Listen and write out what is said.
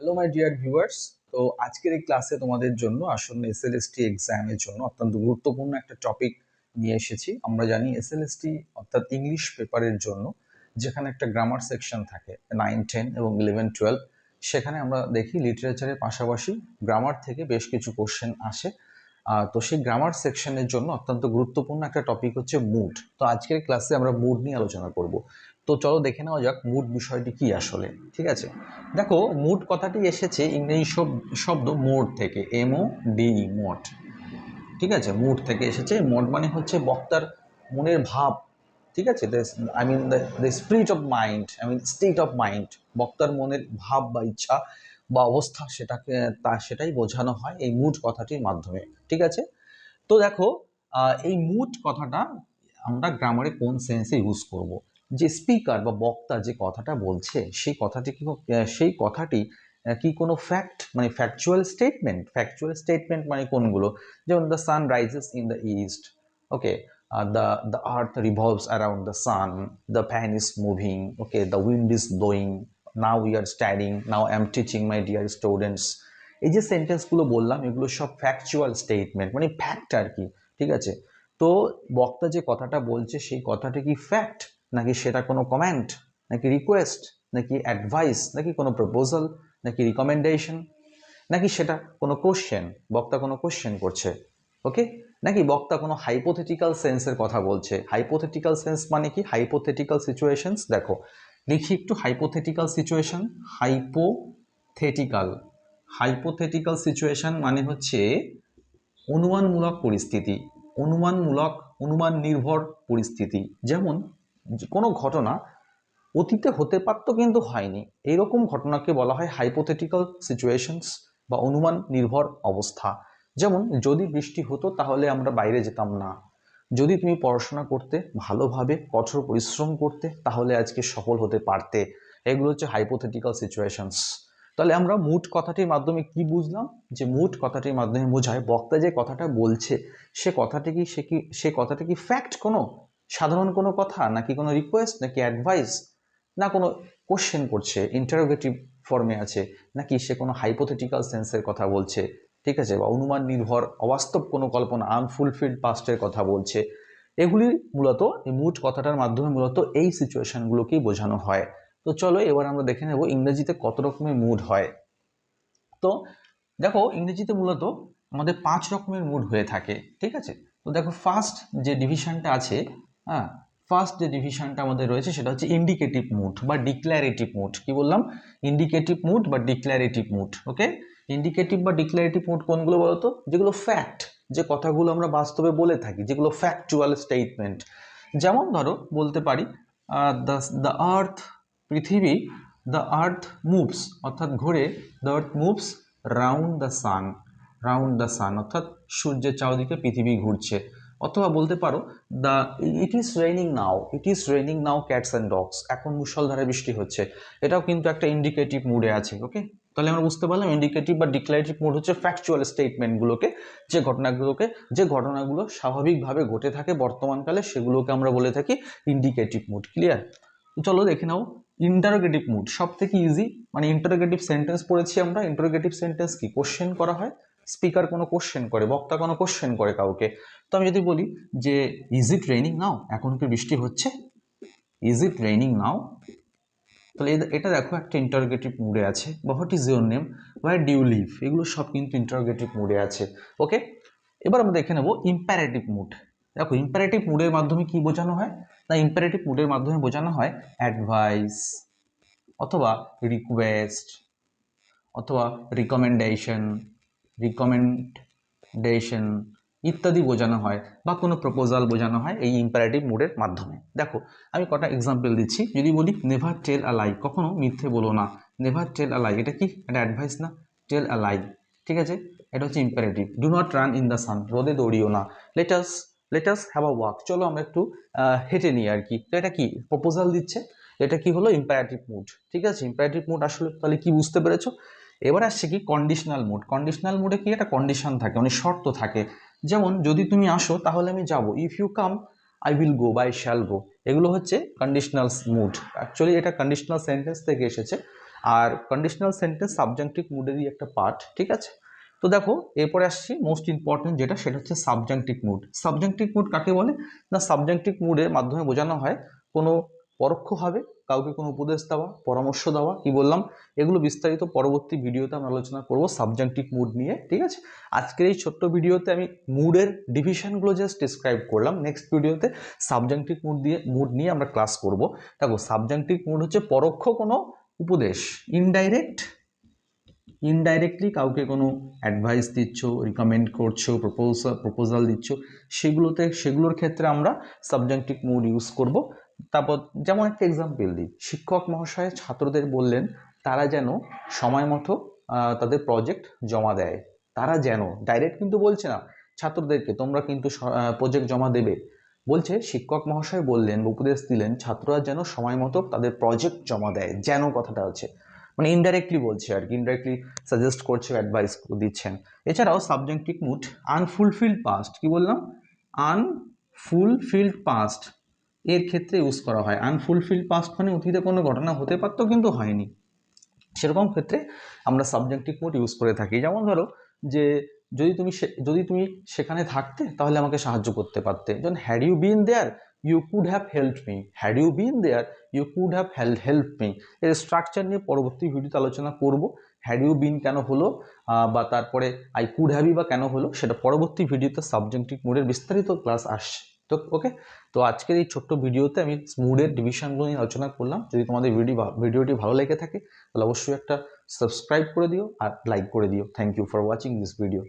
Hello my dear viewers তো আজকের এই ক্লাসে তোমাদের জন্য আসন্ন এসএলএসটি এক্সামের জন্য অত্যন্ত গুরুত্বপূর্ণ একটা টপিক নিয়ে এসেছি। আমরা জানি এসএলএসটি অর্থাৎ ইংলিশ পেপারের জন্য যেখানে একটা গ্রামার সেকশন থাকে নাইন টেন এবং ইলেভেন টুয়েলভ সেখানে আমরা দেখি লিটারেচারের পাশাপাশি গ্রামার থেকে বেশ কিছু কোশ্চেন আসে। তো সেই গ্রামার সেকশনের জন্য অত্যন্ত গুরুত্বপূর্ণ একটা টপিক হচ্ছে মুড তো আজকের ক্লাসে আমরা মুড নিয়ে আলোচনা করব। তো চলো দেখে নেওয়া যাক মুড বিষয়টি কি আসলে, ঠিক আছে? দেখো মুড কথাটি এসেছে ইংরেজি শব- শব্দ মোড থেকে এম ও ডি মোড ঠিক আছে? মুড থেকে এসেছে মোড মানে হচ্ছে বক্তার মনের ভাব, ঠিক আছে? I mean the spirit of mind I mean state of mind বক্তার মনের ভাব বা ইচ্ছা। বা অবস্থা সেটাকে, তা সেটাই বোঝানো হয় এই মুড কথাটির মাধ্যমে, ঠিক আছে? তো দেখো এই মুড কথাটা আমরা গ্রামারে কোন সেন্সে ইউজ করব? যে স্পিকার বা বক্তা যে কথাটা বলছে, সেই কথাটি কি সেই কথাটি কি কোনো ফ্যাক্ট মানে ফ্যাকচুয়াল স্টেটমেন্ট ফ্যাকচুয়াল স্টেটমেন্ট মানে কোনগুলো? যেমন the sun rises in the east okay the the earth revolves around the sun the fan is moving okay the wind is blowing now we are standing now I am teaching my dear students এই যে সেন্টেন্সগুলো বললাম, এগুলো সব factual statement মানে fact আর কি, ঠিক আছে? তো বক্তা যে কথাটা বলছে, সেই কথাটা কি ফ্যাক্ট নাকি সেটা কোনো কমেন্ট নাকি রিকোয়েস্ট নাকি অ্যাডভাইস নাকি কোনো প্রপোজাল নাকি রিকমেন্ডেশন নাকি সেটা কোনো কোশ্চেন বক্তা কোনো কোশ্চেন করছে ওকে নাকি বক্তা কোনো হাইপোথেটিক্যাল সেন্সের কথা বলছে? হাইপোথেটিক্যাল সেন্স মানে কি? হাইপোথেটিক্যাল সিচুয়েশনস দেখো দেখি একটু hypothetical situation hypothetical hypothetical situation মানে হচ্ছে অনুমানমূলক পরিস্থিতি, অনুমানমূলক অনুমান নির্ভর পরিস্থিতি। যেমন কোনো ঘটনা অতীতে হতে পারতো কিন্তু হয়নি। এইরকম ঘটনাকে বলা হয় হাইপোথেটিক্যাল সিচুয়েশনস বা অনুমান নির্ভর অবস্থা। যেমন যদি বৃষ্টি হতো তাহলে আমরা বাইরে যেতাম না। যদি তুমি পড়াশোনা করতে, ভালোভাবে, কঠোর পরিশ্রম করতে, তাহলে আজকে সফল হতে পারতে। এগুলো হচ্ছে হাইপোথেটিক্যাল সিচুয়েশনস তাহলে আমরা মুড কথাটির মাধ্যমে কি বুঝলাম? যে মুড কথাটির মাধ্যমে বোঝায়, বক্তা যে কথাটা বলছে, সে কথাটি কি, সে কি, সে কথাটা কি ফ্যাক্ট কোনো? সাধারণ কোনো কথা? নাকি কোনো রিকোয়েস্ট নাকি অ্যাডভাইস না কোনো কোশ্চেন করছে ইন্টারোগেটিভ ফর্মে আছে? নাকি সে কোনো হাইপোথেটিক্যাল সেন্সের কথা বলছে? ঠিক আছে? বা অনুমান নির্ভর, অবাস্তব কোনো কল্পনা আনফুলফিল্ড পাস্টের কথা বলছে। এগুলি মূলত, এই মুড কথাটার মাধ্যমে মূলত এই সিচুয়েশনগুলোকেই বোঝানো হয়। তো চলো এবার আমরা দেখে নেব ইংরেজিতে কত রকমের মুড হয়। তো দেখো, ইংরেজিতে মূলত আমাদের পাঁচ রকমের মুড হয়ে থাকে, ঠিক আছে? তো দেখো ফার্স্ট যে ডিভিশনটা আছে হ্যাঁ ফার্স্ট যে ডিভিশনটা আমাদের রয়েছে সেটা হচ্ছে ইন্ডিকেটিভ মুড বা ডিক্লারেটিভ মুড কি বললাম? ইন্ডিকেটিভ মুড বা ডিক্লারেটিভ মুড ওকে ইন্ডিকেটিভ বা ডিক্লারেটিভ মুড কোনগুলো বলতো? যেগুলো ফ্যাক্ট যে কথাগুলো আমরা বাস্তবে বলে থাকি, যেগুলো ফ্যাকচুয়াল স্টেটমেন্ট যেমন ধরো, বলতে পারি দ্য দ্য আর্থ পৃথিবী দ্য আর্থ মুভস অর্থাৎ ঘুরে the earth moves round the sun round the sun অর্থাৎ সূর্যের চারদিকে পৃথিবী ঘুরছে। অথবা বলতে পারো the it is raining now it is raining now cats and dogs এখন মুষলধারে বৃষ্টি হচ্ছে। এটাও কিন্তু একটা ইন্ডিকেটিভ মুডে আছে ওকে তাহলে আমরা বুঝতে পারলাম ইন্ডিকেটিভ বা ডিক্লারেটিভ মুড হচ্ছে ফ্যাকচুয়াল স্টেটমেন্টগুলোকে যে ঘটনাগুলোকে, যে ঘটনাগুলো স্বাভাবিকভাবে ঘটে থাকে বর্তমানকালে, সেগুলোকে আমরা বলে থাকি ইন্ডিকেটিভ মুড ক্লিয়ার চলো দেখে নাও ইন্টারোগেটিভ মুড সব থেকে ইজি মানে ইন্টারোগেটিভ সেন্টেন্স পড়েছি আমরা ইন্টারোগেটিভ সেন্টেন্স কি? কোশ্চেন করা হয় স্পিকার কোনো কোশ্চেন করে, বক্তা কোনো কোশ্চেন করে কাউকে। তো আমি যদি বলি যে ইজ ইট রেইনিং নাও এখন কি বৃষ্টি হচ্ছে? ইজ ইট রেইনিং নাও তাহলে এটা দেখো একটা ইন্টারোগেটিভ মুডে আছে। What is your name where do you live এগুলো সব কিন্তু ইন্টারোগেটিভ মুডে আছে। ওকে এবার আমরা দেখে নেব ইম্প্যারেটিভ মুড দেখো ইম্প্যারেটিভ মুডের মাধ্যমে কি বোঝানো হয়? না ইম্প্যারেটিভ মুডের মাধ্যমে বোঝানো হয় অ্যাডভাইস অথবা রিকোয়েস্ট অথবা রিকমেন্ডেশন রিকমেন্ডেশন ইত্যাদি বোঝানো হয় বা কোনো প্রপোজাল বোঝানো হয় এই ইম্পারেটিভ মুডের মাধ্যমে। দেখো, আমি কটা এক্সাম্পল দিচ্ছি। যদি বলি নেভার টেল আলাই কখনো মিথ্যে বলো না। নেভার টেল আলাই এটা কি? এটা অ্যাডভাইস না? টেল আলাই ঠিক আছে? এটা হচ্ছে imperative do not run in the sun রোদে দৌড়িও না। Let's let's have a walk চলো আমরা একটু হেঁটে নিই আর কি। তো এটা কি? প্রপোজাল দিচ্ছে। এটা কি হলো? ইম্পারেটিভ মুড ঠিক আছে? ইম্পারেটিভ মুড আসলে তাহলে কি বুঝতে পেরেছ? এবার আসছে কি? কন্ডিশনাল মুড কন্ডিশনাল মুডে কি? একটা কন্ডিশন থাকে মানে শর্ত থাকে। যেমন, যদি তুমি আসো, তাহলে আমি যাব। If you come I will go by shall go এগুলো হচ্ছে কন্ডিশনাল মুড অ্যাকচুয়ালি এটা কন্ডিশনাল সেন্টেন্স থেকে এসেছে। আর কন্ডিশনাল সেন্টেন্স সাবজেক্টিভ মুডেরই একটা পার্ট ঠিক আছে? তো দেখো, এরপরে আসছি মোস্ট ইম্পর্টেন্ট যেটা, সেটা হচ্ছে সাবজেক্টিভ মুড সাবজেক্টিভ মুড কাকে বলে? না সাবজেক্টিভ মুডের মাধ্যমে বোঝানো হয় কোনো পরোক্ষভাবে কাউকে কোনো উপদেশ দেওয়া, পরামর্শ দেওয়া, কি বললাম, এগুলো বিস্তারিত পরবর্তী ভিডিওতে আমরা আলোচনা করব সাবজেক্টিভ মুড নিয়ে, ঠিক আছে? আজকের এই ছোট্ট ভিডিওতে আমি মুডের ডিভিশনগুলো জাস্ট ডিসক্রাইব করলাম। নেক্সট ভিডিওতে সাবজেক্টিভ মুড দিয়ে মুড নিয়ে আমরা ক্লাস করব। দেখো সাবজেক্টিভ মুড হচ্ছে পরোক্ষ কোনো উপদেশ ইনডাইরেক্ট ইনডাইরেক্টলি কাউকে কোনো অ্যাডভাইস দিচ্ছ রিকমেন্ড করছ প্রপোজাল প্রপোজাল দিচ্ছ, সেগুলোতে, সেগুলোর ক্ষেত্রে আমরা সাবজেক্টিভ মুড ইউজ করব। তারপর যেমন একটা এক্সাম্পল দিই। শিক্ষক মহাশয় ছাত্রদের বললেন, তারা যেন সময় মতো তাদের প্রজেক্ট জমা দেয়। তারা যেন ডাইরেক্ট কিন্তু বলছে না, ছাত্রদেরকে তোমরা কিন্তু প্রজেক্ট জমা দেবে। বলছে, শিক্ষক মহাশয় বললেন, উপদেশ দিলেন, ছাত্ররা যেন সময় মতো তাদের প্রজেক্ট জমা দেয়। যেন কথাটা আছে মানে ইনডাইরেক্টলি বলছে আর কি ইনডাইরেক্টলি সাজেস্ট করছে অ্যাডভাইস দিচ্ছেন। এছাড়াও সাবজেক্টিভ মুড আনফুলফিল্ড পাস্ট কি বললাম? আনফুলফিল্ড পাস্ট এর ক্ষেত্রে ইউজ করা হয়। আনফুলফিল্ড পাস্ট মানে অতীতে কোনো ঘটনা হতে পারতো কিন্তু হয়নি। সেরকম ক্ষেত্রে আমরা সাবজেক্টিভ মোড ইউজ করে থাকি। যেমন ধরো যে যদি তুমি যদি তুমি সেখানে থাকতে তাহলে আমাকে সাহায্য করতে পারতে। যেমন had you been there you could have help me had you been there you could have help help me এর স্ট্রাকচার নিয়ে পরবর্তী ভিডিওতে আলোচনা করব। হ্যাড ইউ বিন কেন হলো? বা তারপরে আই কুড হ্যাভই বা কেন হলো? সেটা পরবর্তী ভিডিওতে সাবজেক্টিভ মোডের বিস্তারিত ক্লাস আসছে। তো ওকে তো আজকের এই ছোট্ট ভিডিওতে আমি মুডের ডিভিশনগুলো নিয়ে আলোচনা করলাম। যদি তোমাদের ভিডিও ভিডিওটি ভালো লেগে থাকে, তাহলে অবশ্যই একটা সাবস্ক্রাইব করে দিও আর লাইক করে দিও। Thank you for watching this video